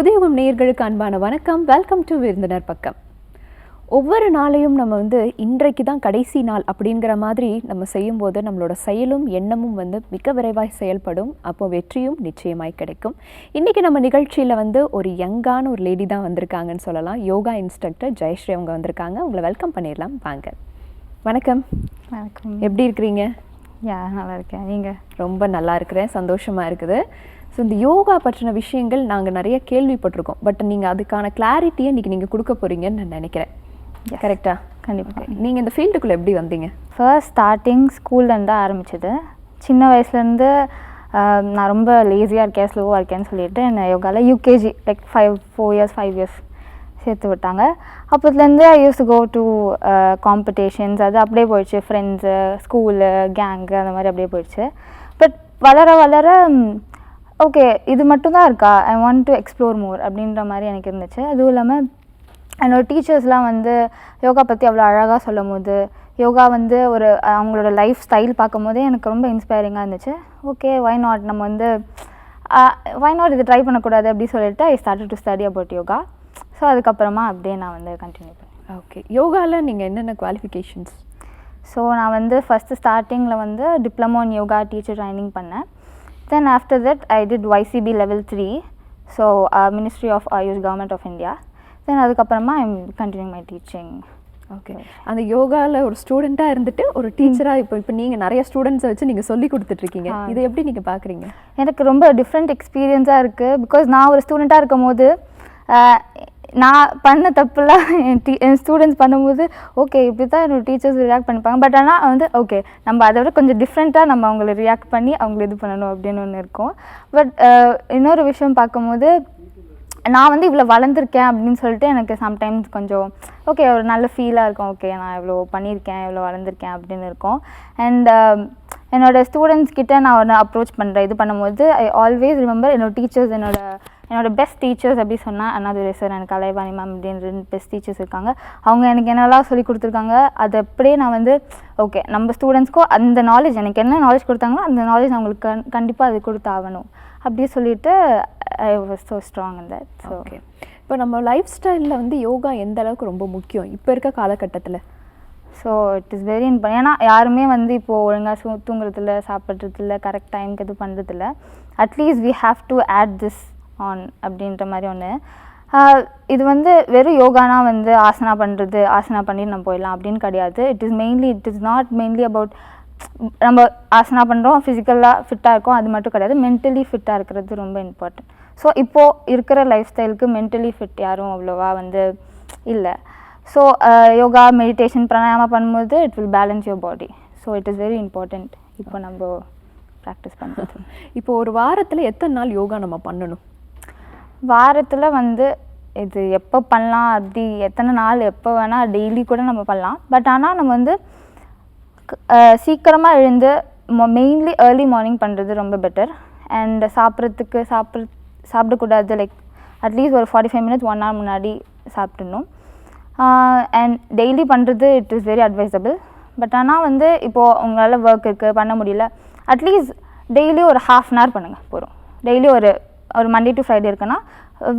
புதியவும் நேயர்களுக்கு அன்பான வணக்கம். வெல்கம் டு விருந்தினர் பக்கம். ஒவ்வொரு நாளையும் நம்ம வந்து இன்றைக்கு தான் கடைசி நாள் அப்படிங்கிற மாதிரி நம்ம செய்யும்போது நம்மளோட செயலும் எண்ணமும் வந்து மிக விரைவாய் செயல்படும். அப்போ வெற்றியும் நிச்சயமாய் கிடைக்கும். இன்றைக்கி நம்ம நிகழ்ச்சியில் வந்து ஒரு யங்கான ஒரு லேடி தான் வந்திருக்காங்கன்னு சொல்லலாம். யோகா இன்ஸ்ட்ரக்டர் ஜெயஸ்ரீ அவங்க வந்திருக்காங்க. உங்களை வெல்கம் பண்ணிடலாம். வாங்க. வணக்கம். வணக்கம். எப்படி இருக்கிறீங்க? யா நல்லா இருக்கேன். நீங்கள் ரொம்ப நல்லா இருக்கிறேன். சந்தோஷமா இருக்குது. ஸோ இந்த யோகா பற்றின விஷயங்கள் நாங்கள் நிறைய கேள்விப்பட்டிருக்கோம். பட் நீங்கள் அதுக்கான கிளாரிட்டியை இன்னைக்கு நீங்கள் கொடுக்க போறீங்கன்னு நான் நினைக்கிறேன். கரெக்டா கண்டிப்பாக நீங்கள் இந்த ஃபீல்டுக்குள்ளே எப்படி வந்தீங்க? ஃபர்ஸ்ட் ஸ்டார்டிங் ஸ்கூல்லேருந்து ஆரம்பிச்சது. சின்ன வயசுலேருந்து நான் ரொம்ப லேசியாக இருக்கேன் ஸ்லோவாக இருக்கேன்னு சொல்லிட்டு என்னை யோகாவில் UKG like five four years five years சேர்த்து விட்டாங்க. அப்போதுலேருந்து I use go to competitions அது அப்படியே போயிடுச்சு. ஃப்ரெண்ட்ஸு ஸ்கூலு கேங்கு அந்த மாதிரி அப்படியே போயிடுச்சு. பட் வளர வளர ஓகே இது மட்டும் தான் இருக்கா? I want to explore more அப்படின்ற மாதிரி எனக்கு இருந்துச்சு. அதுவும் இல்லாமல் என்னோடய டீச்சர்ஸ்லாம் வந்து யோகா பற்றி அவ்வளோ அழகாக சொல்லும் போது யோகா வந்து ஒரு அவங்களோட லைஃப் ஸ்டைல் பார்க்கும் போதே எனக்கு ரொம்ப இன்ஸ்பைரிங்காக இருந்துச்சு. ஓகே வை நாட் நம்ம வந்து uh, வை நாட் இது ட்ரை பண்ணக்கூடாது அப்படி சொல்லிட்டு I start to study about yoga so அதுக்கப்புறமா அப்படியே நான் வந்து கண்டினியூ பண்ணேன். ஓகே யோகாவில் நீங்கள் என்னென்ன குவாலிஃபிகேஷன்ஸ் ஸோ நான் வந்து ஃபஸ்ட்டு ஸ்டார்டிங்கில் வந்து diploma in yoga teacher training பண்ணேன். Then after that I did YCB level three so ministry of Ayush government of India then அதுக்கப்புறமா I'm continue my teaching okay அந்த யோகாவில் ஒரு ஸ்டூடெண்ட்டாக இருந்துட்டு ஒரு டீச்சராக இப்போ இப்போ நீங்கள் நிறைய ஸ்டூடெண்ட்ஸை வச்சு நீங்கள் சொல்லி கொடுத்துட்ருக்கீங்க. இதை எப்படி நீங்கள் பார்க்குறீங்க எனக்கு ரொம்ப டிஃப்ரெண்ட் எக்ஸ்பீரியன்ஸாக இருக்குது பிகாஸ் நான் ஒரு ஸ்டூடெண்ட்டாக இருக்கும் போது நான் பண்ண தப்புலாம் என் டீ என் ஸ்டூடெண்ட்ஸ் பண்ணும்போது ஓகே இப்படி தான் என்னோட டீச்சர்ஸ் ரியாக்ட் பண்ணிப்பாங்க. பட் ஆனால் வந்து ஓகே நம்ம அதை விட கொஞ்சம் டிஃப்ரெண்ட்டாக நம்ம அவங்கள ரியாக்ட் பண்ணி அவங்கள இது பண்ணணும் அப்படின்னு ஒன்று இருக்கும். பட் இன்னொரு விஷயம் பார்க்கும்போது நான் வந்து இவ்வளோ வளர்ந்துருக்கேன் அப்படின்னு சொல்லிட்டு எனக்கு சம்டைம்ஸ் கொஞ்சம் ஓகே ஒரு நல்ல ஃபீலாக இருக்கும். ஓகே நான் இவ்வளோ பண்ணியிருக்கேன் இவ்வளோ வளர்ந்துருக்கேன் அப்படின்னு இருக்கும். அண்ட் என்னோடய ஸ்டூடெண்ட்ஸ் கிட்டே நான் ஒன்று அப்ரோச் பண்ணுறேன் இது பண்ணும்போது ஐ ஆல்வேஸ் ரிமெம்பர் என்னோட டீச்சர்ஸ் என்னோடய என்னோட பெஸ்ட் டீச்சர்ஸ் அப்படி சொன்னால் அண்ணாதுரை சார் எனக்கு கலைவாணி மேம் அப்படின்னு ரெண்டு பெஸ்ட் டீச்சர்ஸ் இருக்காங்க. அவங்க எனக்கு என்னெல்லாம் சொல்லி கொடுத்துருக்காங்க அது அப்படியே நான் வந்து ஓகே நம்ம ஸ்டூடெண்ட்ஸ்க்கும் அந்த நாலேஜ் எனக்கு என்ன நாலேஜ் கொடுத்தாங்களோ அந்த நாலேஜ் அவங்களுக்கு கண் கண்டிப்பாக அது கொடுத்தாகணும். அப்படி சொல்லிட்டு ஐ வாஸ் ஸோ ஸ்ட்ராங் இந்த ஸோ ஓகே இப்போ நம்ம லைஃப் ஸ்டைலில் வந்து யோகா எந்த அளவுக்கு ரொம்ப முக்கியம்? இப்போ இருக்க காலகட்டத்தில். So it is very import ஏன்னா யாருமே வந்து இப்போது ஒழுங்காக சூ தூங்குறதில்ல சாப்பிட்றதில்ல கரெக்ட் டைமுக்கு இது பண்ணுறதில்ல at least we have to add this on அப்படின்ற மாதிரி ஒன்று இது வந்து வெறும் யோகானா வந்து ஆசனா பண்ணுறது ஆசனா பண்ணி நம்ம போயிடலாம் அப்படின்னு கிடையாது. It is mainly it is not mainly about நம்ம ஆசனா பண்ணுறோம் ஃபிசிக்கலாக ஃபிட்டாக இருக்கோம் அது மட்டும் கிடையாது. மென்டலி ஃபிட்டாக இருக்கிறது ரொம்ப இம்பார்ட்டன்ட் ஸோ இப்போது இருக்கிற லைஃப் ஸ்டைலுக்கு மென்டலி ஃபிட் யாரும் அவ்வளோவா வந்து இல்லை. ஸோ யோகா மெடிடேஷன் பிராணாயாமா பண்ணும்போது it will balance your body so it is very important இப்போ நம்ம ப்ராக்டிஸ் பண்ணுறது இப்போ ஒரு வாரத்தில் எத்தனை நாள் யோகா நம்ம பண்ணணும்? வாரத்தில் வந்து இது எப்போ பண்ணலாம் அப்படி எத்தனை நாள் எப்போ வேணால் டெய்லி கூட நம்ம பண்ணலாம். பட் ஆனால் நம்ம வந்து சீக்கிரமாக எழுந்து மெயின்லி ஏர்லி மார்னிங் பண்ணுறது ரொம்ப பெட்டர் அண்ட் சாப்பிட்றதுக்கு சாப்பிட்ற சாப்பிடக்கூடாது லைக் அட்லீஸ்ட் ஒரு forty five minutes one hour முன்னாடி சாப்பிட்ணும். அண்ட் டெய்லி பண்ணுறது it is very advisable but ஆனால் வந்து இப்போது உங்களால் ஒர்க் இருக்குது பண்ண முடியல அட்லீஸ்ட் டெய்லி ஒரு ஹாஃப் அன் ஹவர் பண்ணுங்கள் போகிறோம் டெய்லி ஒரு ஒரு மண்டே டு ஃப்ரைடே இருக்குன்னா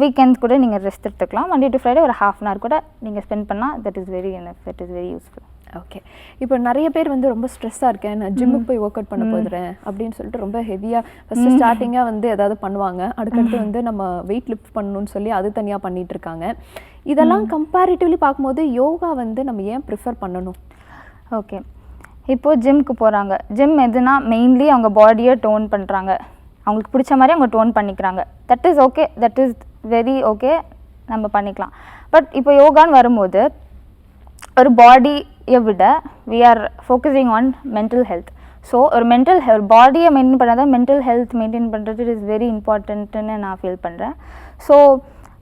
வீக்கெண்ட்ஸ் கூட நீங்கள் ரெஸ்ட் எடுத்துக்கலாம். மண்டே டு ஃப்ரைடே ஒரு ஹாஃப் அன் ஹவர் கூட நீங்கள் ஸ்பெண்ட் பண்ணால் that is very that is very useful okay இப்போ நிறைய பேர் வந்து ரொம்ப ஸ்ட்ரெஸ்ஸாக இருக்கேன். நான் ஜிம்முக்கு போய் ஒர்க் அவுட் பண்ண போதுறேன் அப்படின்னு சொல்லிட்டு ரொம்ப ஹெவியாக ஃபஸ்ட்டு ஸ்டார்டிங்காக வந்து ஏதாவது பண்ணுவாங்க. அதுக்கடுத்து வந்து நம்ம வெயிட் லிஃப்ட் பண்ணணும்னு சொல்லி அது தனியாக பண்ணிட்டு இருக்காங்க. இதெல்லாம் கம்பேரிட்டிவ்லி பார்க்கும்போது யோகா வந்து நம்ம ஏன் ப்ரிஃபர் பண்ணணும்? ஓகே இப்போது ஜிம்க்கு போகிறாங்க ஜிம் எதுனா மெயின்லி அவங்க பாடியை டோன் பண்ணுறாங்க அவங்களுக்கு பிடிச்ச மாதிரி அவங்க டோன் பண்ணிக்கிறாங்க. That is okay that is very okay நம்ம பண்ணிக்கலாம். பட் இப்போ யோகான்னு வரும்போது ஒரு பாடியை விட we are focusing on mental health so ஒரு மென்டல் ஒரு பாடியை மெயின்டைன் பண்ணாத மென்டல் ஹெல்த் மெயின்டைன் பண்ணுறது இட் இஸ் வெரி இம்பார்ட்டன்ட்டுன்னு நான் ஃபீல் பண்ணுறேன் ஸோ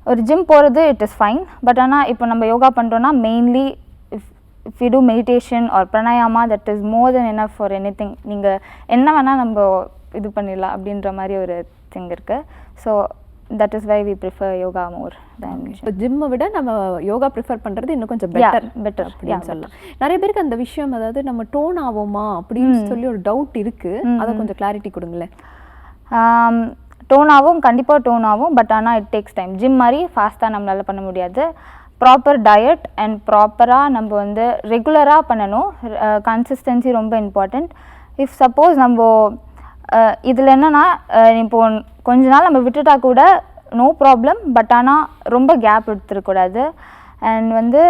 ஒரு ஜிம் போகிறது இட் இஸ் ஃபைன் பட் ஆனால் இப்போ நம்ம யோகா பண்ணுறோன்னா mainly if if you do meditation or pranayama that is more than enough for anything நீங்கள் என்ன வேணால் நம்ம இது பண்ணிடலாம் அப்படின்ற மாதிரி ஒரு திங் இருக்குது so that is why we prefer yoga more than இப்போ ஜிம்மை விட நம்ம யோகா ப்ரிஃபர் பண்ணுறது இன்னும் கொஞ்சம் பெட்டர் better. அப்படின்னு சொல்லலாம். நிறைய பேருக்கு அந்த விஷயம் அதாவது நம்ம டோன் ஆவோமா அப்படின்னு சொல்லி ஒரு டவுட் இருக்கு. அதை கொஞ்சம் கிளாரிட்டி கொடுங்களேன். டோன் ஆகும் கண்டிப்பாக டோன் ஆகும் பட் ஆனால் இட் டேக்ஸ் டைம் ஜிம் மாதிரி ஃபாஸ்ட்டாக நம்மளால் பண்ண முடியாது. ப்ராப்பர் டயட் அண்ட் ப்ராப்பராக நம்ம வந்து ரெகுலராக பண்ணணும். கன்சிஸ்டன்சி ரொம்ப இம்பார்ட்டண்ட் இஃப் சப்போஸ் நம்ம இதில் என்னென்னா இப்போ கொஞ்ச நாள் நம்ம விட்டுட்டா கூட நோ ப்ராப்ளம் பட் ஆனால் ரொம்ப கேப் எடுத்துருக்கூடாது அண்ட் வந்து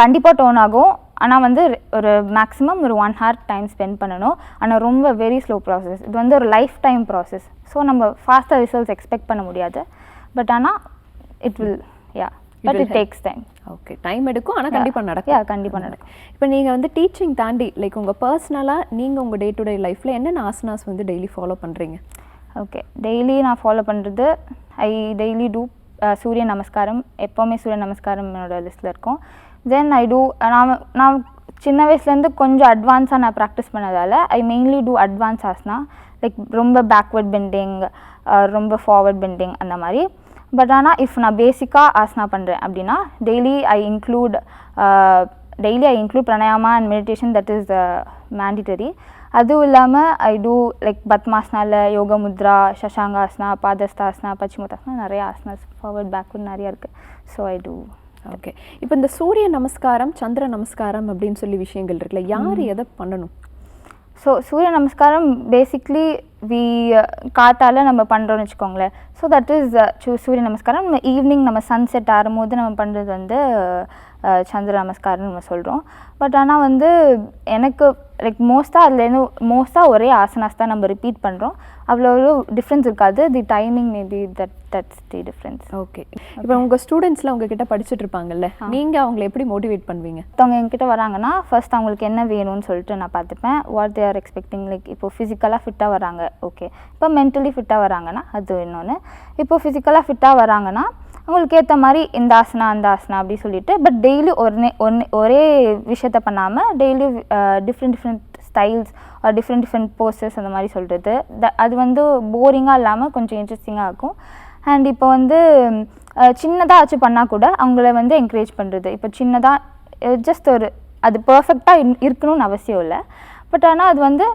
கண்டிப்பாக டோன் ஆகும். ஆனால் வந்து ஒரு மேக்ஸிமம் ஒரு ஒன் ஹவர் டைம் ஸ்பெண்ட் பண்ணணும். ஆனால் ரொம்ப வெரி ஸ்லோ ப்ராசஸ் இது வந்து ஒரு லைஃப் டைம் ப்ராசஸ் ஸோ நம்ம ஃபாஸ்ட்டாக ரிசல்ட்ஸ் எக்ஸ்பெக்ட் பண்ண முடியாது. பட் ஆனால் it will ya but it. Takes time okay time எடுக்கும் ஆனால் கண்டிப்பாக நடக்கும் கண்டிப்பாக நடக்கும். இப்போ நீங்கள் வந்து டீச்சிங் தாண்டி லைக் உங்கள் பர்சனலாக நீங்கள் உங்கள் டே டு டே லைஃப்பில் என்னென்ன ஆசனாஸ் வந்து டெய்லி ஃபாலோ பண்ணுறீங்க ஓகே டெய்லி நான் ஃபாலோ பண்ணுறது ஐ டெய்லி டூ சூரிய நமஸ்காரம் எப்போவுமே சூரிய நமஸ்காரம் என்னோட லிஸ்ட்டில் இருக்கும். தென் ஐ டூ நான் நான் சின்ன வயசுலேருந்து கொஞ்சம் அட்வான்ஸாக நான் practice பண்ணதால் I mainly do advance asana like ரொம்ப பேக்வர்ட் பெண்டிங் ரொம்ப ஃபார்வர்ட் பெண்டிங் அந்த மாதிரி. பட் ஆனால் இஃப் நான் பேசிக்காக ஆசனா பண்ணுறேன் அப்படின்னா daily I include daily I include pranayama and meditation that is mandatory அதுவும் இல்லாமல் ஐ டூ லைக் பத்மாசனால யோக முத்ரா சஷாங்காசனா பாதஸ்தாசனா பச்சிமுத்தாசனா நிறைய ஆசனாஸ் ஃபார்வர்ட் பேக்வர்ட் நிறையா இருக்குது ஸோ ஐ டூ ஓகே இப்போ இந்த சூரிய நமஸ்காரம் சந்திர நமஸ்காரம் அப்படின்னு சொல்லி விஷயங்கள் இருக்குல்ல யார் எதை பண்ணணும்? ஸோ uh, uh, சூரிய நமஸ்காரம் பேசிக்லி வி காத்தால் நம்ம பண்ணுறோம்னு வச்சுக்கோங்களேன். ஸோ தட் இஸ் சூ சூரிய நமஸ்காரம் நம்ம ஈவினிங் நம்ம சன்செட் ஆறும்போது நம்ம பண்ணுறது வந்து சந்திர நமஸ்காரம்னு நம்ம சொல்கிறோம் பட் ஆனால் வந்து எனக்கு லைக் மோஸ்ட்டாக அதுலேருந்து மோஸ்ட்டாக ஒரே ஆசனாஸ் தான் நம்ம ரிப்பீட் பண்ணுறோம் அவ்வளோ டிஃப்ரென்ஸ் இருக்காது. The timing maybe that that's the difference okay இப்போ உங்கள் ஸ்டூடெண்ட்ஸ்லாம் உங்ககிட்ட படிச்சுட்டு இருப்பாங்கல்ல? நீங்கள் அவங்கள எப்படி மோட்டிவேட் பண்ணுவீங்க? ஒருத்தவங்க என்கிட்ட வராங்கன்னா ஃபர்ஸ்ட் அவங்களுக்கு என்ன வேணும்னு சொல்லிட்டு நான் பார்த்துப்பேன். What they are expecting like இப்போ ஃபிசிக்கலாக ஃபிட்டாக வராங்க. ஓகே இப்போ மென்டலி ஃபிட்டாக வராங்கன்னா அது இன்னொன்று இப்போ ஃபிசிக்கலாக ஃபிட்டாக வராங்கன்னா அவங்களுக்கு ஏற்ற மாதிரி இந்த ஆசனா அந்த ஆசனா அப்படி சொல்லிட்டு பட் டெய்லி ஒன்னே ஒன்று ஒரே விஷயத்த பண்ணாமல் daily different different styles different different postures அந்த மாதிரி சொல்கிறது த அது வந்து போரிங்காக இல்லாமல் கொஞ்சம் இன்ட்ரெஸ்டிங்காக இருக்கும். அண்ட் இப்போ வந்து சின்னதாக வச்சு பண்ணால் கூட அவங்கள வந்து என்கரேஜ் பண்ணுறது இப்போ சின்னதாக ஜஸ்ட் ஒரு அது பர்ஃபெக்டாக இருக்கணும்னு அவசியம் இல்லை. பட் ஆனால் அது வந்து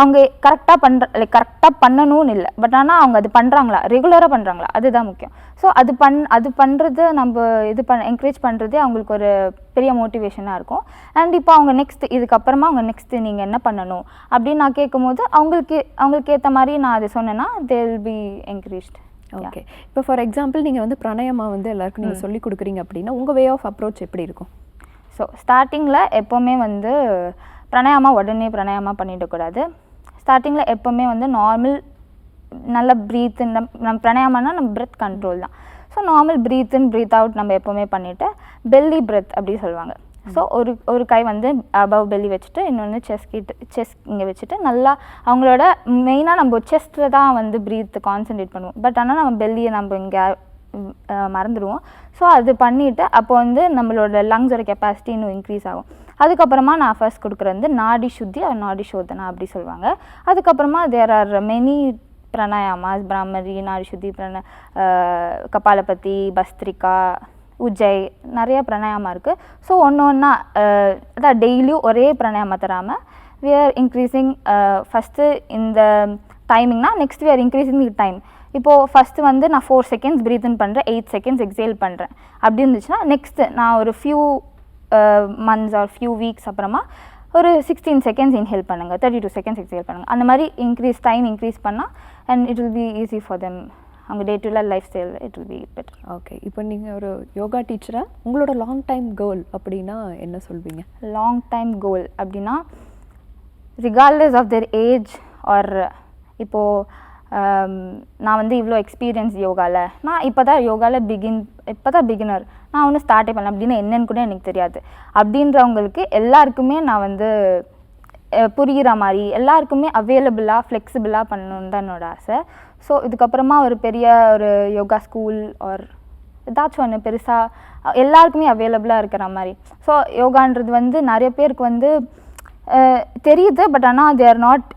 அவங்க கரெக்டாக பண்ணுற லைக் கரெக்டாக பண்ணணும்னு இல்லை. பட் ஆனால் அவங்க அது பண்ணுறாங்களா ரெகுலராக பண்ணுறாங்களா அதுதான் முக்கியம். ஸோ அது பண் அது பண்ணுறது நம்ம இது பண்ண என்கரேஜ் பண்ணுறதே அவங்களுக்கு ஒரு பெரிய மோட்டிவேஷனாக இருக்கும். அண்ட் இப்போ அவங்க நெக்ஸ்ட் இதுக்கப்புறமா அவங்க நெக்ஸ்ட் நீங்கள் என்ன பண்ணணும்? அப்படின்னு நான் கேட்கும்போது அவங்களுக்கு அவங்களுக்கு ஏற்ற மாதிரி நான் அது சொன்னேன்னா they will be encouraged okay இப்போ ஃபார் எக்ஸாம்பிள் நீங்கள் வந்து பிரணயமா வந்து எல்லாருக்கும் நீங்கள் சொல்லி கொடுக்குறீங்க அப்படின்னா உங்கள் வே ஆஃப் அப்ரோச் எப்படி இருக்கும்? ஸோ ஸ்டார்டிங்கில் எப்போவுமே வந்து பிராணாயாமா உடனே பிராணாயாமா பண்ணிடக்கூடாது ஸ்டார்டிங்கில் எப்போவுமே வந்து நார்மல் நல்ல ப்ரீத் நம் நம்ம பிராணாயாமானா நம்ம பிரெத் கண்ட்ரோல் தான். So normal breathe in breathe out நம்ம எப்போவுமே பண்ணிவிட்டு பெல்லி பிரெத் அப்படி சொல்லுவாங்க. ஸோ ஒரு ஒரு கை வந்து அபவ் பெல்லி வச்சுட்டு இன்னொன்று செஸ் கிட்ட செஸ் இங்கே வச்சுட்டு நல்லா அவங்களோட மெயினாக நம்ம செஸ்ட்டில் தான் வந்து ப்ரீத் கான்சென்ட்ரேட் பண்ணுவோம். பட் ஆனால் நம்ம பெல்லியை நம்ம இங்கே மறந்துடுவோம். ஸோ அது பண்ணிவிட்டு அப்போ வந்து நம்மளோட லங்ஸோட கெப்பாசிட்டி இன்னும் இன்க்ரீஸ் ஆகும். அதுக்கப்புறமா நான் ஃபர்ஸ்ட் கொடுக்குறது வந்து நாடி சுத்தி ஆர் நாடி சோதனா அப்படி சொல்லுவாங்க. அதுக்கப்புறமா தேர் ஆர் மெனி பிராணாயாமாஸ் பிராமரி நாடி சுத்தி பிரண கபாலபதி பஸ்திரிகா உஜய் நிறைய பிரணாயாமா இருக்குது ஸோ ஒன்று ஒன்றா அதான் டெய்லியும் ஒரே பிரணாயாமா தராமல் வி ஆர் இன்க்ரீஸிங் ஃபஸ்ட்டு இந்த டைமிங்னா next we are increasing the time இப்போது ஃபஸ்ட்டு வந்து நான் ஃபோர் செகண்ட்ஸ் ப்ரீத் இன் பண்ணுறேன் எயிட் செகண்ட்ஸ் எக்ஸேல் பண்ணுறேன் அப்படி இருந்துச்சுன்னா நெக்ஸ்ட்டு நான் ஒரு few months or few weeks அப்புறமா ஒரு சிக்ஸ்டீன் செகண்ட்ஸ் இன்ஹேல் பண்ணுங்கள் தேர்ட்டி டூ செகண்ட்ஸ் எக்ஸேல் பண்ணுங்கள் அந்த மாதிரி இன்க்ரீஸ் டைம் இன்க்ரீஸ் பண்ணால் and it will be easy for them அவங்க day to lifestyle it will be better okay இப்போ நீங்கள் ஒரு யோகா டீச்சராக உங்களோட லாங் டைம் கோல் அப்படின்னா என்ன சொல்வீங்க? லாங் டைம் கோல் அப்படின்னா regardless of their age or இப்போது நான் வந்து இவ்வளோ எக்ஸ்பீரியன்ஸ் யோகாவில் நான் இப்போ தான் யோகாவில் பிகின் இப்போ தான் பிகினர் நான் ஒன்றும் ஸ்டார்ட்டே பண்ணல. அப்படின்னு என்னன்னு கூட எனக்கு தெரியாது. அப்படின்றவங்களுக்கு எல்லாருக்குமே நான் வந்து புரிகிற மாதிரி எல்லாருக்குமே அவைலபிளாக ஃப்ளெக்சிபிளாக பண்ணணுன்னு தான் என்னோட ஆசை. ஸோ இதுக்கப்புறமா ஒரு பெரிய ஒரு யோகா ஸ்கூல் ஆர் ஏதாச்சும் ஒன்று பெருசாக எல்லாருக்குமே அவைலபிளாக இருக்கிற மாதிரி. ஸோ யோகான்றது வந்து நிறைய பேருக்கு வந்து தெரியுது. பட் ஆனால் they are not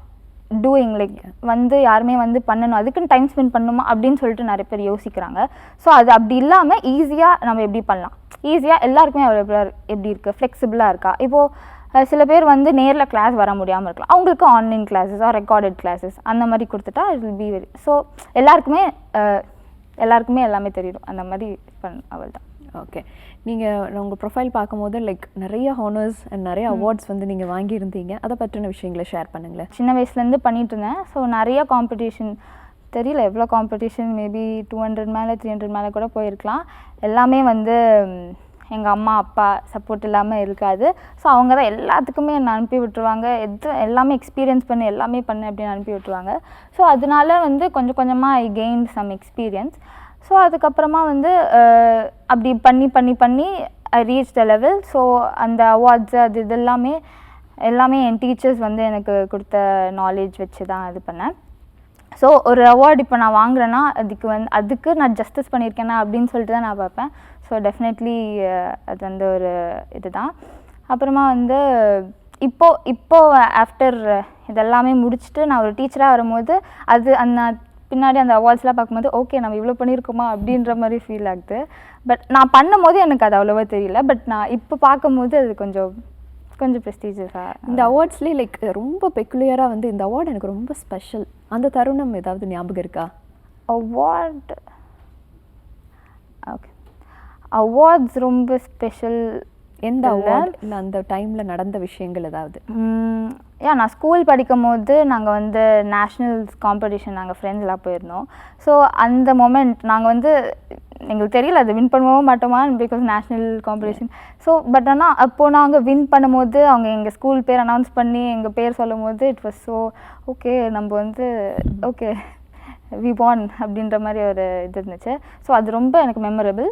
doing like வந்து யாருமே வந்து பண்ணணும் அதுக்குன்னு டைம் ஸ்பெண்ட் பண்ணணுமா அப்படின்னு சொல்லிட்டு நிறைய பேர் யோசிக்கிறாங்க. ஸோ அது அப்படி இல்லாமல் ஈஸியாக நம்ம எப்படி பண்ணலாம்? ஈஸியாக எல்லாருக்குமே அவைலபிளாக எப்படி இருக்குது ஃப்ளெக்சிபிளாக இருக்கா? இப்போது சில பேர் வந்து நேரில் கிளாஸ் வர முடியாமல் இருக்கலாம். அவங்களுக்கு online classes or recorded classes அந்த மாதிரி கொடுத்துட்டா it will be very so எல்லாருக்குமே எல்லாருக்குமே எல்லாமே தெரியும். அந்த மாதிரி பண் அவள் தான் ஓகே நீங்கள் உங்கள் ப்ரொஃபைல் பார்க்கும்போது லைக் நிறைய ஹானர்ஸ் அண்ட் நிறைய அவார்ட்ஸ் வந்து நீங்கள் வாங்கியிருந்தீங்க. அதை பற்றின விஷயங்களை ஷேர் பண்ணுங்களேன். சின்ன வயசுலேருந்து பண்ணிட்டு இருந்தேன் ஸோ நிறைய காம்படிஷன் தெரியல எவ்வளோ காம்படிஷன் மேபி டூ ஹண்ட்ரட் மேலே த்ரீ ஹண்ட்ரட் மேலே கூட போயிருக்கலாம். எல்லாமே வந்து எங்கள் அம்மா அப்பா சப்போர்ட் இல்லாமல் இருக்காது. ஸோ அவங்க தான் எல்லாத்துக்குமே என்னை அனுப்பி விட்டுருவாங்க. எது எல்லாமே எக்ஸ்பீரியன்ஸ் பண்ணு எல்லாமே பண்ணு அப்படின்னு அனுப்பி விட்டுருவாங்க. ஸோ அதனால வந்து கொஞ்சம் கொஞ்சமாக I gain some experience so அதுக்கப்புறமா வந்து அப்படி பண்ணி பண்ணி பண்ணி I reach the level so அந்த அவார்ட்ஸ் அது இது எல்லாமே எல்லாமே என் டீச்சர்ஸ் வந்து எனக்கு கொடுத்த நாலேஜ் வச்சு தான் இது பண்ணேன். ஸோ ஒரு அவார்டு இப்போ நான் வாங்குறேன்னா அதுக்கு வந்து அதுக்கு நான் ஜஸ்டிஸ் பண்ணியிருக்கேனா அப்படின்னு சொல்லிட்டு தான் நான் பார்ப்பேன். ஸோ டெஃபினெட்லி அது வந்து ஒரு இதுதான். அப்புறமா வந்து இப்போது இப்போ ஆஃப்டர் இதெல்லாமே முடிச்சுட்டு நான் ஒரு டீச்சராக வரும்போது அது அந்த பின்னாடி அந்த அவார்ட்ஸ்லாம் பார்க்கும்போது ஓகே நம்ம இவ்வளோ பண்ணியிருக்கோமா அப்படின்ற மாதிரி ஃபீல் ஆகுது. பட் நான் பண்ணும்போது எனக்கு அது அவ்வளோவா தெரியல. பட் நான் இப்போ பார்க்கும்போது அது கொஞ்சம் கொஞ்சம் ப்ரெஸ்டீஜஸாக இந்த அவார்ட்ஸ்லேயே லைக் ரொம்ப பெக்குலியராக வந்து இந்த அவார்டு எனக்கு ரொம்ப ஸ்பெஷல் அந்த தருணம் ஏதாவது ஞாபகம் இருக்கா? அவார்ட் ஓகே அவார்ட்ஸ் ரொம்ப ஸ்பெஷல் எந்த அவார்ட் இல்லை அந்த டைமில் நடந்த விஷயங்கள் ஏதாவது? யா நான் ஸ்கூல் படிக்கும் போது நாங்கள் வந்து நேஷ்னல்ஸ் காம்படிஷன் நாங்கள் ஃப்ரெண்ட்ஸ்லாம் போயிருந்தோம். ஸோ அந்த மொமெண்ட் நாங்கள் வந்து எங்களுக்கு தெரியல அது வின் பண்ணுவோமோ மாட்டோமா because national competition so but ஆனால் அப்போது நாங்கள் வின் பண்ணும்போது அவங்க எங்கள் ஸ்கூல் பேர் அனௌன்ஸ் பண்ணி எங்கள் பேர் சொல்லும் போது இட் வாஸ் ஸோ ஓகே நம்ம வந்து ஓகே வி வான் அப்படின்ற மாதிரி ஒரு இது இருந்துச்சு. ஸோ அது ரொம்ப எனக்கு மெமரபிள்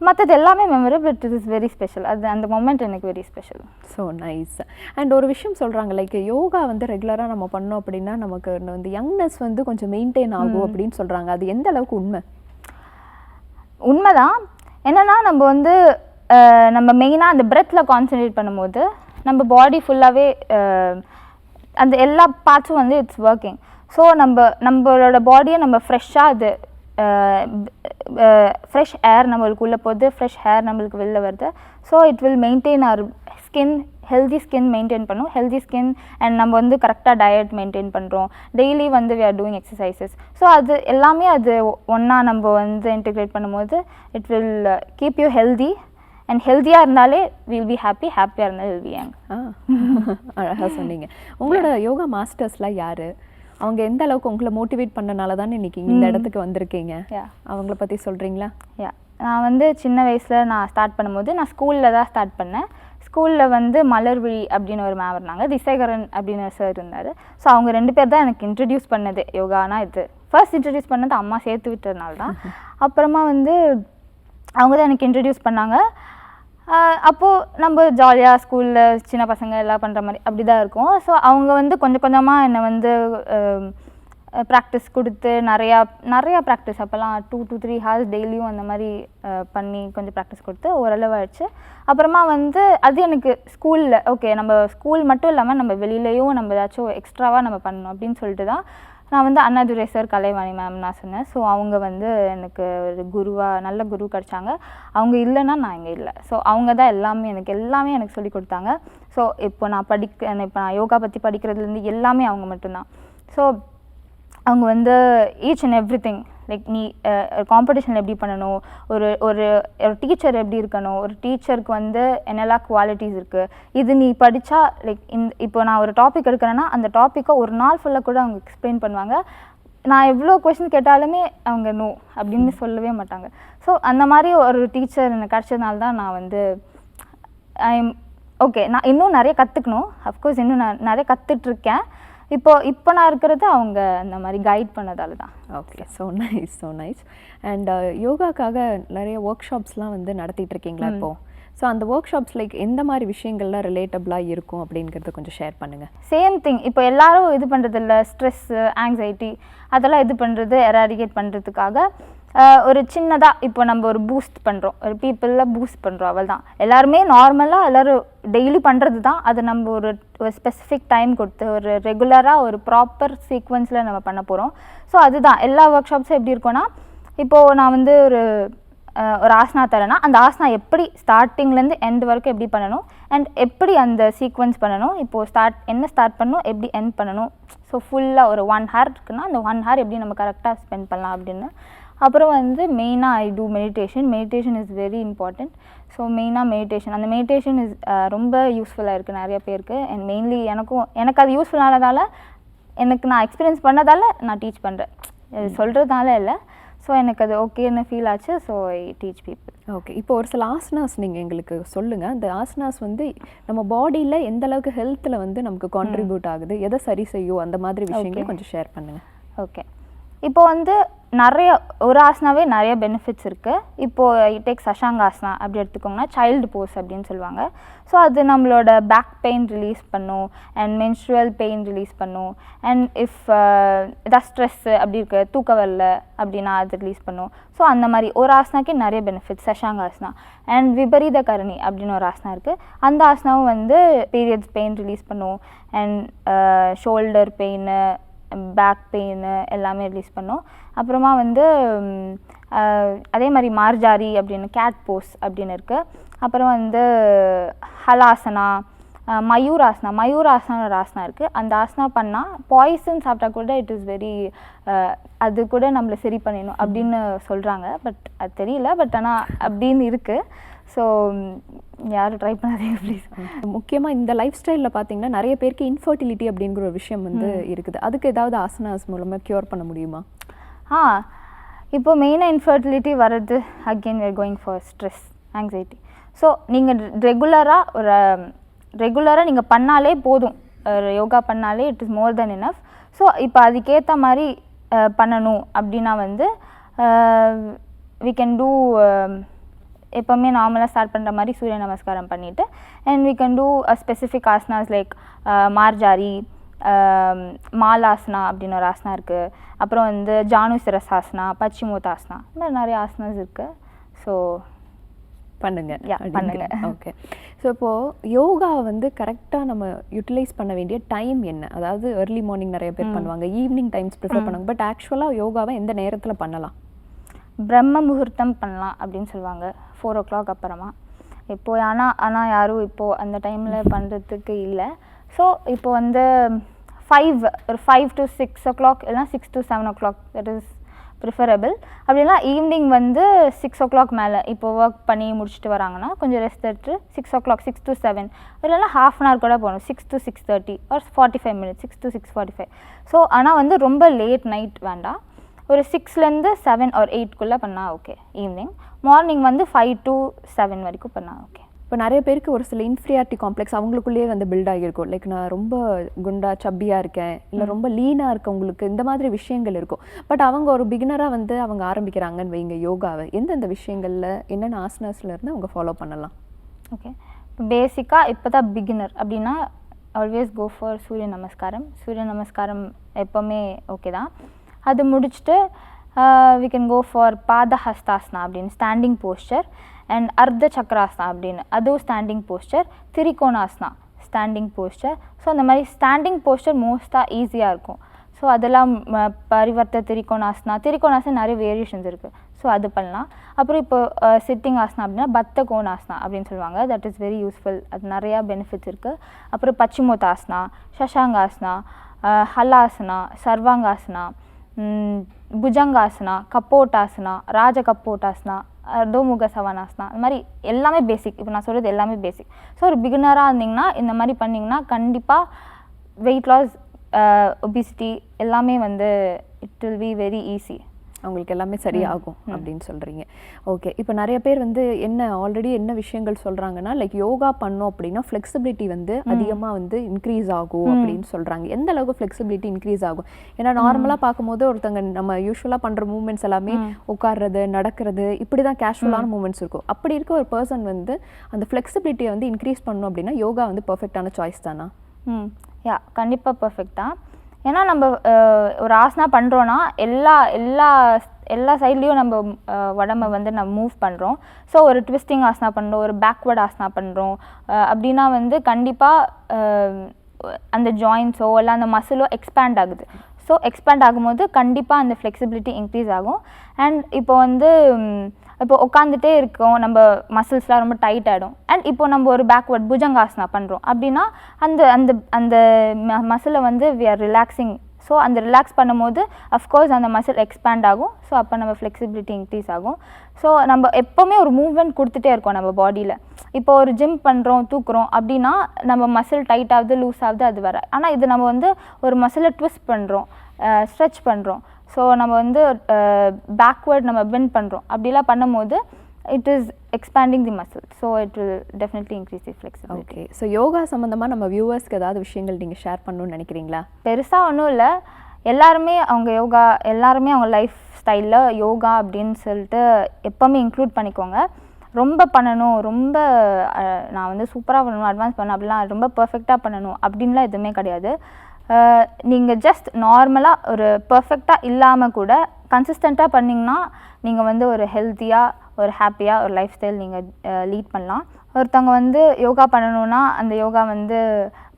மற்றது எல்லாமே memorable it is very special அது அந்த மொமெண்ட் எனக்கு very special so nice and ஒரு விஷயம் சொல்கிறாங்க லைக் யோகா வந்து ரெகுலராக நம்ம பண்ணோம் அப்படின்னா நமக்கு வந்து யங்னஸ் வந்து கொஞ்சம் மெயின்டைன் ஆகும் அப்படின்னு சொல்கிறாங்க அது எந்த அளவுக்கு உண்மை? உண்மைதான். என்னன்னா நம்ம வந்து நம்ம மெயினாக அந்த பிரெத்தில் கான்சென்ட்ரேட் பண்ணும்போது நம்ம பாடி ஃபுல்லாகவே அந்த எல்லா பார்ட்ஸும் வந்து இட்ஸ் ஒர்க்கிங் ஸோ நம்ம நம்மளோட பாடியை நம்ம ஃப்ரெஷ்ஷாக அது ஃப்ரெஷ் ஏர் நம்மளுக்கு உள்ளே போகுது ஃப்ரெஷ் ஹேர் நம்மளுக்கு வெளில வருது. So it will maintain our skin healthy skin maintain பண்ணும். ஹெல்தி ஸ்கின் அண்ட் நம்ம வந்து கரெக்டாக டயட் மெயின்டைன் பண்ணுறோம் டெய்லி வந்து we are doing exercises so அது எல்லாமே அது ஒன்றா நம்ம வந்து இன்டிகிரேட் பண்ணும்போது it will keep you healthy and ஹெல்த்தியாக இருந்தாலே வில் பி ஹாப்பி ஹாப்பியாக இருந்தால் வில் பி யங் அழகாக சொன்னீங்க. உங்களோட யோகா மாஸ்டர்ஸ்லாம் யாரு? அவங்க எந்த அளவுக்கு உங்களை மோட்டிவேட் பண்ணனால தானே இன்னைக்கு இந்த இடத்துக்கு வந்திருக்கீங்க. அவங்கள பற்றி சொல்கிறீங்களா யா நான் வந்து சின்ன வயசில் நான் ஸ்டார்ட் பண்ணும்போது நான் ஸ்கூலில் தான் ஸ்டார்ட் பண்ணேன். ஸ்கூலில் வந்து மலர்விழி அப்படின்னு ஒரு மேம் இருந்தாங்க. திசைகரன் அப்படின்னு சார் இருந்தார். ஸோ அவங்க ரெண்டு பேர் தான் எனக்கு இன்ட்ரடியூஸ் பண்ணது. யோகானா இது. ஃபர்ஸ்ட் இன்ட்ரடியூஸ் பண்ணது அம்மா சேர்த்து விட்டதுனால தான். அப்புறமா வந்து அவங்க தான் எனக்கு இன்ட்ரடியூஸ் பண்ணாங்க. அப்போது நம்ம ஜாலியாக ஸ்கூலில் சின்ன பசங்க எல்லாம் பண்ணுற மாதிரி அப்படி தான் இருக்கும். ஸோ அவங்க வந்து கொஞ்சம் கொஞ்சமாக என்னை வந்து ப்ராக்டிஸ் கொடுத்து நிறையா நிறையா ப்ராக்டிஸ் அப்போல்லாம் டூ டூ த்ரீ ஹார்ஸ் டெய்லியும் அந்த மாதிரி பண்ணி கொஞ்சம் ப்ராக்டிஸ் கொடுத்து ஓரளவு ஆயிடுச்சு. அப்புறமா வந்து அது எனக்கு ஸ்கூலில் ஓகே நம்ம ஸ்கூல் மட்டும் இல்லாமல் நம்ம வெளியிலையும் நம்ம ஏதாச்சும் எக்ஸ்ட்ராவாக நம்ம பண்ணணும் அப்படின்னு சொல்லிட்டு தான் நான் வந்து அண்ணாதுரை சார் கலைவாணி மேம் நான் சொன்னேன். ஸோ அவங்க வந்து எனக்கு ஒரு குருவாக நல்ல குரு கிடச்சாங்க. அவங்க இல்லைன்னா நான் இங்கே இல்லை. ஸோ அவங்க தான் எல்லாமே எனக்கு எல்லாமே எனக்கு சொல்லி கொடுத்தாங்க. ஸோ இப்போ நான் படிக்க இப்போ நான் யோகா பற்றி படிக்கிறதுலேருந்து எல்லாமே அவங்க மட்டும்தான். ஸோ அவங்க வந்து each and every thing like நீ காம்படிஷனில் எப்படி பண்ணணும்? ஒரு ஒரு ஒரு டீச்சர் எப்படி இருக்கணும்? ஒரு டீச்சருக்கு வந்து என்னெல்லாம் குவாலிட்டிஸ் இருக்குது இது நீ படித்தா லைக் இந்த இப்போ நான் ஒரு டாபிக் எடுக்கிறேன்னா அந்த டாப்பிக்கை ஒரு நாள் ஃபுல்லாக கூட அவங்க எக்ஸ்பிளைன் பண்ணுவாங்க. நான் எவ்வளோ கொஷின் கேட்டாலுமே அவங்க நோ அப்படின்னு சொல்லவே மாட்டாங்க. ஸோ அந்த மாதிரி ஒரு டீச்சர் எனக்கு கிடச்சதுனால தான் நான் வந்து ஐ எம் ஓகே நான் இன்னும் நிறைய கற்றுக்கணும் அஃப்கோர்ஸ் இன்னும் நான் நிறைய கற்றுட்ருக்கேன் இப்போ இப்போ நான் இருக்கிறது அவங்க அந்த மாதிரி கைட் பண்ணதால தான் okay so nice so nice and யோகாக்காக நிறைய ஒர்க் ஷாப்ஸ்லாம் வந்து நடத்திட்டு இருக்கீங்களா இப்போ? ஸோ அந்த ஒர்க் ஷாப்ஸ் லைக் எந்த மாதிரி விஷயங்கள்லாம் ரிலேட்டபிளாக இருக்கும் அப்படிங்கிறத கொஞ்சம் ஷேர் பண்ணுங்கள் சேம் திங் இப்போ எல்லாரும் இது பண்ணுறது இல்லை ஸ்ட்ரெஸ்ஸு ஆங்ஸைட்டி அதெல்லாம் இது பண்ணுறது எராடிகேட் பண்ணுறதுக்காக ஒரு சின்னதாக இப்போ நம்ம ஒரு பூஸ்ட் பண்ணுறோம் ஒரு பீப்புளில் பூஸ்ட் பண்ணுறோம் அவள் தான் எல்லாருமே நார்மலாக எல்லோரும் டெய்லி பண்ணுறது தான். அதை நம்ம ஒரு ஒரு ஸ்பெசிஃபிக் டைம் கொடுத்து ஒரு ரெகுலராக ஒரு ப்ராப்பர் சீக்வன்ஸில் நம்ம பண்ண போகிறோம் ஸோ அதுதான். எல்லா ஒர்க் ஷாப்ஸும் எப்படி இருக்கும்னா இப்போது நான் வந்து ஒரு ஒரு ஆசனா தரேன்னா அந்த ஆசனா எப்படி ஸ்டார்டிங்லேருந்து எண்ட் வரைக்கும் எப்படி பண்ணணும்? அண்ட் எப்படி அந்த சீக்வன்ஸ் பண்ணணும்? இப்போது ஸ்டார்ட் என்ன ஸ்டார்ட் பண்ணணும்? எப்படி எண்ட் பண்ணணும்? ஸோ ஃபுல்லாக ஒரு ஒன் ஹார் இருக்குன்னா அந்த ஒன் ஹார் எப்படி நம்ம கரெக்டாக ஸ்பெண்ட் பண்ணலாம் அப்படின்னு அப்புறம் வந்து மெயினாக I do meditation meditation is very important so மெயினாக மெடிடேஷன் அந்த மெடிடேஷன் இஸ் ரொம்ப யூஸ்ஃபுல்லாக இருக்குது நிறைய பேருக்கு. அண்ட் மெயின்லி எனக்கும் எனக்கு அது யூஸ்ஃபுல் ஆனதால் எனக்கு நான் எக்ஸ்பீரியன்ஸ் பண்ணதால் நான் டீச் பண்ணுறேன் சொல்கிறதுனால இல்லை. ஸோ எனக்கு அது ஓகேன்னு ஃபீல் ஆச்சு. So I teach people okay இப்போ ஒரு சில ஆசனாஸ் நீங்கள் எங்களுக்கு சொல்லுங்கள் அந்த ஆசனாஸ் வந்து நம்ம பாடியில் எந்த அளவுக்கு ஹெல்த்தில் வந்து நமக்கு கான்ட்ரிபியூட் ஆகுது? எதை சரி செய்யும்? அந்த மாதிரி விஷயங்களை. கொஞ்சம் ஷேர் பண்ணுங்கள் ஓகே இப்போ வந்து நிறைய ஒரு ஆசனாவே நிறைய பெனிஃபிட்ஸ் இருக்குது இப்போது டேக் சஷாங்க ஆசனா அப்படி எடுத்துக்கோங்கன்னா சைல்டு போஸ் அப்படின்னு சொல்லுவாங்க. ஸோ அது நம்மளோட பேக் பெயின் ரிலீஸ் பண்ணும் அண்ட் மென்ஸ்ட்ரல் பெயின் ரிலீஸ் பண்ணும் அண்ட் இஃப் uh, ஏதாவது ஸ்ட்ரெஸ்ஸு அப்படி இருக்க தூக்க வரல அப்படின்னா அது ரிலீஸ் பண்ணும். ஸோ அந்த மாதிரி ஒரு ஆசனாக்கே நிறைய பெனிஃபிட்ஸ் சஷாங்க ஆசனா. அண்ட் விபரீத கரணி அப்படின்னு ஒரு ஆசனா இருக்குது அந்த ஆசனாவும் வந்து பீரியட்ஸ் பெயின் ரிலீஸ் பண்ணும். And shoulder pain back pain எல்லாமே ரிலீஸ் பண்ணோம். அப்புறமா வந்து அதே மாதிரி மார்ஜாரி அப்படின்னு கேட் போஸ் அப்படின்னு இருக்குது அப்புறம் வந்து ஹலாசனா மயூராசனா மயூராசனா ஒரு ஆசனா இருக்குது அந்த ஆசனா பண்ணால் பாய்சன் சாப்பிட்டா கூட இட் இஸ் வெரி அது கூட நம்மளை சரி பண்ணிடணும் அப்படின்னு சொல்கிறாங்க பட் அது தெரியல. பட் ஆனால் அப்படின்னு இருக்குது ஸோ யாரும் ட்ரை பண்ணாதீங்க ப்ளீஸ் முக்கியமாக இந்த லைஃப் ஸ்டைலில் பார்த்தீங்கன்னா நிறைய பேருக்கு இன்ஃபர்டிலிட்டி அப்படிங்கிற ஒரு விஷயம் வந்து இருக்குது. அதுக்கு ஏதாவது ஆசனாஸ் மூலமாக க்யூர் பண்ண முடியுமா? ஆ இப்போ மெயினாக இன்ஃபர்டிலிட்டி வர்றது again we're going for stress anxiety so நீங்கள் ரெகுலராக ஒரு ரெகுலராக நீங்கள் பண்ணாலே போதும். யோகா பண்ணாலே it is more than enough. So இப்போ அதுக்கேற்ற மாதிரி பண்ணணும் அப்படின்னா வந்து வி கேன் டூ எப்போவுமே நார்மலாக ஸ்டார்ட் பண்ணுற மாதிரி சூரிய நமஸ்காரம் பண்ணிவிட்டு and we can do a specific asanas like marjari malasana அப்படின்னு ஒரு ஆசனா இருக்குது அப்புறம் வந்து ஜானு சிரசாசனா பச்சிமோத்தாசனா இந்த மாதிரி நிறைய ஆசனாஸ் இருக்குது ஸோ பண்ணுங்க. பண்ணுங்க. ஓகே ஸோ இப்போது யோகா வந்து கரெக்டாக நம்ம யூட்டிலைஸ் பண்ண வேண்டிய டைம் என்ன? அதாவது ஏர்லி மார்னிங் நிறைய பேர் பண்ணுவாங்க ஈவினிங் டைம்ஸ் ப்ரிஃபர் பண்ணுவாங்க பட் ஆக்சுவலாக யோகாவை எந்த நேரத்தில் பண்ணலாம்? பிரம்ம முகூர்த்தம் பண்ணலாம் அப்படின்னு சொல்லுவாங்க. ஃபோர் ஓ கிளாக் அப்புறமா. இப்போது ஆனால் ஆனால் யாரும் இப்போது அந்த டைமில் பண்ணுறதுக்கு இல்லை. ஸோ இப்போ வந்து ஃபைவ் ஒரு five to six o'clock இல்லைனா six to seven o'clock that is preferable அப்படின்னா ஈவினிங் வந்து சிக்ஸ் ஓ கிளாக் மேலே இப்போ ஒர்க் பண்ணி முடிச்சுட்டு வராங்கன்னா கொஞ்சம் ரெஸ்ட் எடுத்து six o'clock six to seven இல்லைன்னா ஹாஃப் அன் ஹவர் கூட போகணும். Six to six thirty or forty five minutes six to six forty five so ஆனால் வந்து ரொம்ப லேட் நைட் வேண்டாம். ஒரு சிக்ஸ்லேருந்து செவன் ஆர் எயிட்குள்ளே பண்ணால் ஓகே ஈவினிங் மார்னிங் வந்து ஃபைவ் டு செவன் வரைக்கும் பண்ணால் ஓகே இப்போ நிறைய பேருக்கு ஒரு சில இன்ஃபீரியாரிட்டி காம்ப்ளெக்ஸ் அவங்களுக்குள்ளேயே வந்து பில்ட் ஆகியிருக்கும். லைக் நான் ரொம்ப குண்டா சப்பியாக இருக்கேன். இல்லை ரொம்ப லீனாக இருக்கவங்களுக்கு இந்த மாதிரி விஷயங்கள் இருக்கும். பட் அவங்க ஒரு பிகினராக வந்து அவங்க ஆரம்பிக்கிறாங்கன்னு வைங்க யோகாவை. எந்தெந்த விஷயங்களில் என்னென்ன ஆசனாஸ்ல இருந்து அவங்க ஃபாலோ பண்ணலாம்? ஓகே இப்போ பேசிக்காக இப்போ தான் பிகினர் அப்படின்னா ஆல்வேஸ் கோ ஃபார் சூரிய நமஸ்காரம். சூரிய நமஸ்காரம் எப்போவுமே ஓகே தான். அது முடிச்சுட்டு we can go for padahastasana அப்படின்னு standing posture and ardha chakrasana அப்படின்னு அதுவும் standing posture trikonasana standing posture so அந்த மாதிரி ஸ்டாண்டிங் போஸ்டர் மோஸ்ட்டாக ஈஸியாக இருக்கும். ஸோ அதெல்லாம் பரிவர்த்த திரிகோணாசனா திரிகோணாசனா நிறைய வேரியேஷன்ஸ் இருக்குது ஸோ அது பண்ணலாம். அப்புறம் இப்போ uh, சிட்டிங் ஆசனா அப்படின்னா பத்த கோணாசனா அப்படின்னு சொல்லுவாங்க. தட் இஸ் வெரி யூஸ்ஃபுல் அது நிறையா பெனிஃபிட்ஸ் இருக்குது அப்புறம் பச்சிமோத்தாசனா சஷாங்காசனா ஹலாசனா சர்வாங்காசனா புஜங்காசனா கப்போட்டாசனா ராஜ கப்போட்டாசனா தோமுக சவனாசனா இந்த மாதிரி எல்லாமே பேசிக் இப்போ நான் சொல்கிறது எல்லாமே பேசிக் ஸோ ஒரு பிகினராக இருந்தீங்கன்னா இந்த மாதிரி பண்ணிங்கன்னா கண்டிப்பாக வெயிட் லாஸ் ஒபிசிட்டி எல்லாமே வந்து it will be very easy அவங்களுக்கு எல்லாமே சரியாகும் அப்படின்னு சொல்றீங்க. ஓகே இப்போ நிறைய பேர் வந்து என்ன ஆல்ரெடி என்ன விஷயங்கள் சொல்றாங்கன்னா லைக் யோகா பண்ணோம் அப்படின்னா ஃப்ளெக்சிபிலிட்டி வந்து அதிகமா வந்து இன்க்ரீஸ் ஆகும் அப்படின்னு சொல்றாங்க. எந்த அளவுக்கு ஃப்ளெக்சிபிலிட்டி இன்க்ரீஸ் ஆகும்? ஏன்னா நார்மலா பார்க்கும்போது ஒருத்தங்க நம்ம யூஸ்வலா பண்ற மூவ்மெண்ட்ஸ் எல்லாமே உட்கார்றது நடக்கிறது இப்படி தான் கேஷுவலான மூவ்மெண்ட்ஸ் இருக்கும். அப்படி இருக்க ஒரு பர்சன் வந்து அந்த ஃப்ளெக்சிபிலிட்டியை வந்து இன்க்ரீஸ் பண்ணணும் அப்படின்னா யோகா வந்து பெர்ஃபெக்டான சாய்ஸ் தானா? ம். யா கண்டிப்பாக பர்ஃபெக்ட் தான். ஏன்னா நம்ம ஒரு ஆசனா பண்ணுறோன்னா எல்லா எல்லா எல்லா சைட்லேயும் நம்ம உடம்ப வந்து நம்ம மூவ் பண்ணுறோம் ஸோ ஒரு ட்விஸ்டிங் ஆசனா பண்ணுறோம் ஒரு பேக்வர்ட் ஆசனா பண்ணுறோம் அப்படின்னா வந்து கண்டிப்பாக அந்த ஜாயின்ஸோ இல்லை அந்த மசிலோ எக்ஸ்பேண்ட் ஆகுது. ஸோ எக்ஸ்பேண்ட் ஆகும்போது கண்டிப்பாக அந்த ஃப்ளெக்சிபிலிட்டி இன்க்ரீஸ் ஆகும். அண்ட் இப்போ வந்து இப்போ உட்காந்துட்டே இருக்கோம் நம்ம மசில்ஸ்லாம் ரொம்ப டைட் ஆகிடும் அண்ட் இப்போ நம்ம ஒரு பேக்வர்ட் புஜங்காசனா பண்ணுறோம் அப்படின்னா அந்த அந்த அந்த மசிலை வந்து வி ஆர் ரிலாக்ஸிங் ஸோ அந்த ரிலாக்ஸ் பண்ணும்போது அஃப்கோர்ஸ் அந்த மசில் எக்ஸ்பேண்ட் ஆகும். ஸோ அப்போ நம்ம ஃப்ளெக்சிபிலிட்டி இன்க்ரீஸ் ஆகும். ஸோ நம்ம எப்போவுமே ஒரு மூவ்மெண்ட் கொடுத்துட்டே இருக்கோம் நம்ம பாடியில் இப்போ ஒரு ஜிம் பண்ணுறோம் தூக்குறோம் அப்படின்னா நம்ம மசில் டைட் ஆகுது லூஸ் ஆகுது அது வர ஆனால் இது நம்ம வந்து ஒரு மசிலை ட்விஸ்ட் பண்ணுறோம் ஸ்ட்ரெச் பண்ணுறோம் ஸோ நம்ம வந்து பேக்வேர்ட் நம்ம பெண்ட் பண்ணுறோம் அப்படிலாம் பண்ணும்போது it is expanding the muscle so it will definitely increase the flexibility okay so yoga சம்மந்தமாக நம்ம வியூவர்ஸ்க்கு ஏதாவது விஷயங்கள் நீங்கள் ஷேர் பண்ணணும்னு நினைக்கிறீங்களா? பெருசாக ஒன்றும் இல்லை. எல்லாருமே அவங்க யோகா எல்லாருமே அவங்க லைஃப் ஸ்டைலில் யோகா அப்படின்னு சொல்லிட்டு எப்போவுமே இன்க்ளூட் பண்ணிக்கோங்க. ரொம்ப பண்ணணும். ரொம்ப நான் வந்து சூப்பராக பண்ணணும் அட்வான்ஸ் பண்ணணும் அப்படிலாம் ரொம்ப பர்ஃபெக்டாக பண்ணணும் அப்படின்லாம் எதுவுமே கிடையாது. நீங்கள் ஜஸ்ட் நார்மலாக ஒரு பர்ஃபெக்டாக இல்லாமல் கூட கன்சிஸ்டண்ட்டாக பண்ணிங்கன்னா நீங்கள் வந்து ஒரு ஹெல்த்தியாக ஒரு ஹாப்பியாக ஒரு லைஃப் ஸ்டைல் நீங்கள் லீட் பண்ணலாம். ஒருத்தவங்க வந்து யோகா பண்ணணும்னா அந்த யோகா வந்து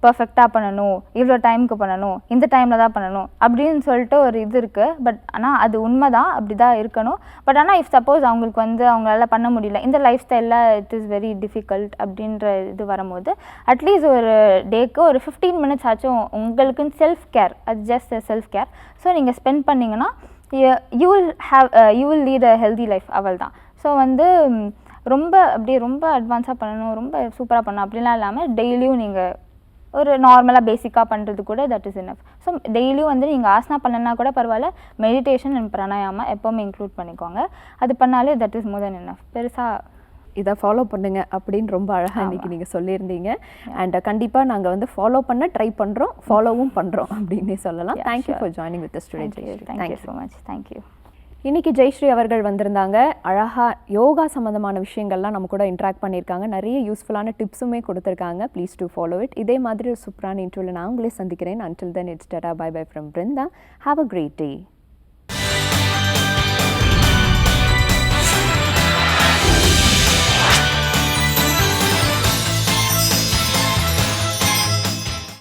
பர்ஃபெக்டாக பண்ணணும். இவ்வளோ டைமுக்கு பண்ணணும். இந்த டைமில் தான் பண்ணணும். அப்படின்னு சொல்லிட்டு ஒரு இது இருக்குது பட் ஆனால் அது உண்மை தான் அப்படி தான் இருக்கணும். பட் ஆனால் இஃப் சப்போஸ் அவங்களுக்கு வந்து அவங்களால பண்ண முடியல இந்த லைஃப் ஸ்டைலில் இட் இஸ் வெரி டிஃபிகல்ட் அப்படின்ற இது வரும்போது அட்லீஸ்ட் ஒரு டேக்கு ஒரு ஃபிஃப்டீன் மினிட்ஸ் ஆச்சும் உங்களுக்குன்னு செல்ஃப் கேர் அது ஜஸ்ட் செல்ஃப் கேர் ஸோ நீங்கள் ஸ்பெண்ட் பண்ணிங்கன்னா you will have you will lead a healthy life அவள் தான். ஸோ வந்து ரொம்ப அப்படியே ரொம்ப அட்வான்ஸாக பண்ணணும் ரொம்ப சூப்பராக பண்ணணும் அப்படிலாம் இல்லாமல் டெய்லியும் நீங்கள் ஒரு நார்மலாக பேசிக்காக பண்ணுறது கூட தட் இஸ் இனஃப் ஸோ டெய்லியும் வந்து நீங்கள் ஆசனா பண்ணனா கூட பரவாயில்ல மெடிடேஷன் அண்ட் பிராணாயாமா எப்போவுமே இன்க்ளூட் பண்ணிக்கோங்க. அது பண்ணாலே that is more than enough பெருசாக இதை ஃபாலோ பண்ணுங்க அப்படின்னு ரொம்ப அழகாக இன்னைக்கு நீங்கள் சொல்லியிருந்தீங்க. அண்ட் கண்டிப்பாக நாங்கள் வந்து ஃபாலோ பண்ண ட்ரை பண்ணுறோம் ஃபாலோவும் பண்ணுறோம் அப்படின்னே சொல்லலாம். Thank you. For joining with student thank you so much thank you இன்னைக்கு ஜெயஸ்ரீ அவர்கள் வந்திருந்தாங்க. அழகா யோகா சம்மந்தமான விஷயங்கள்லாம் நம்ம கூட இன்ட்ராக்ட் பண்ணியிருக்காங்க. நிறைய யூஸ்ஃபுல்லான டிப்ஸுமே கொடுத்துருக்காங்க. ப்ளீஸ் டு ஃபாலோ இட் இதே மாதிரி ஒரு சூப்பரான இன்டர்வியூவில் நான் உங்களே சந்திக்கிறேன். Until then it's tata bye bye from Brinda have a great day